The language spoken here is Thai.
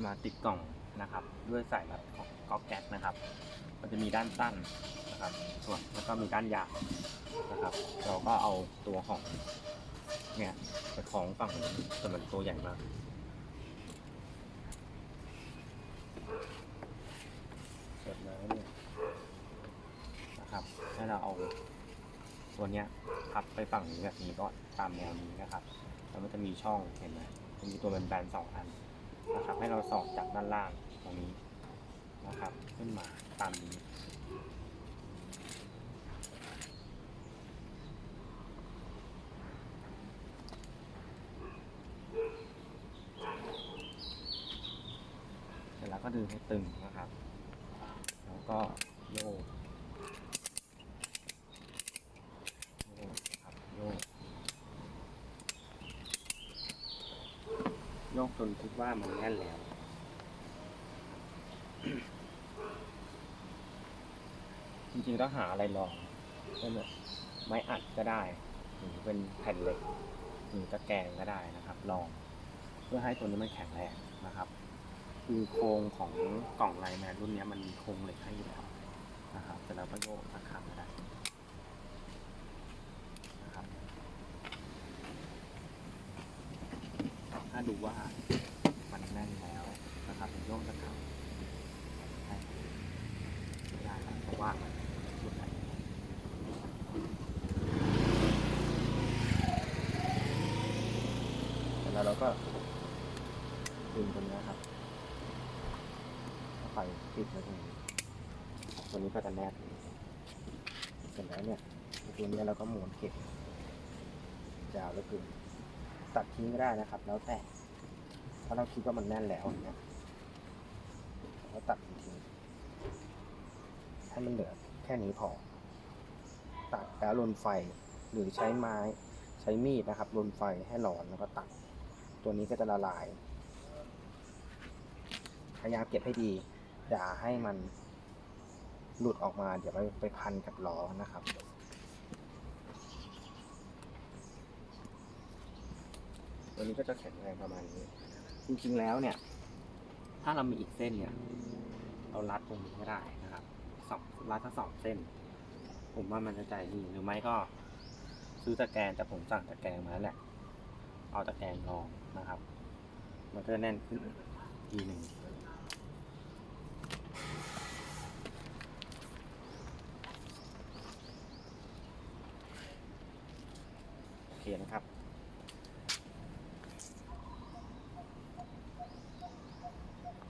จะมาติดกล่องนะครับ ด้วยสายรัดของก๊อกแก๊สนะครับ มันจะมีด้านสั้นนะครับ ส่วนแล้วก็มีด้านยาวนะครับ เราก็เอาตัวของเนี่ยไปคล้องฝั่งนี้แต่มันตัวใหญ่มากเสร็จแล้วเนี่ยนะครับให้เราเอาตัวเนี้ยพับไปฝั่งนี้แบบนี้ก็ตามแนวนี้นะครับแล้วมันจะมีช่องเห็นไหมมันมีตัวเป็นแบนๆสองอัน นะครับ ให้เราสอดจากด้านล่างตรงนี้นะครับ ขึ้นมาตามนี้เสร็จแล้วก็ดึงให้ตึงนะครับ แล้วก็โยกโยกนะครับโยก โย กจนคิดว่ามันแน่นแล้ว จริงๆต้องหาอะไรรองเช่นแบบไม้อัดก็ได้หรือเป็นแผ่นเหล็กหรือตะแกรงก็ได้นะครับรอง เพื่อให้ตัวนี้มันแข็งแรงนะครับ คือโครงของกล่องไลแมนรุ่นนี้มันมีโครงเหล็กให้อยู่แล้วนะครับแต่เราก็โยกสักครั้งก็ได้นะครับ ถ้าดู ว่ามันแน่นแล้วนะครับโยกสักครั้งให้ไม่ได้แล้วเพราะว่ามันสุดแล้วเสร็จแล้วเราก็ดึงตรงนี้ครับเข้าไปปิดไว้ตรงนี้ตัวนี้ก็จะแนบเสร็จแล้วเนี่ยตัวนี้เราก็หมุนเก็บยาวแล้วคือตัดทิ้งก็ได้นะครับ แล้วแต่ ถ้าเราคิดว่ามันแน่นแล้วอย่างเนี่ยเราก็ตัดทิ้งให้มันเหลือแค่นี้พอ ตัดแล้วลนไฟหรือใช้ไม้ใช้มีดนะครับลนไฟให้ร้อนแล้วก็ตัด ตัวนี้ก็จะละลายพยายามเก็บให้ดี อย่าให้มันหลุดออกมา เดี๋ยวไปไปพันกับล้อนะครับ ตัวนี้ก็จะแข็งแรงประมาณนี้ จริงๆแล้วเนี่ย ถ้าเรามีอีกเส้นเนี่ย เรารัดตรงนี้ก็ได้นะครับสองรัดทั้งสองเส้น ผมว่ามันจะใจดีหรือไม่ก็ซื้อตะแกรงแต่ผมสั่งตะแกรงมาแล้วแหละ เอาตะแกรงรองนะครับ มันก็จะแน่นขึ้นทีหนึ่งโอเคนะครับ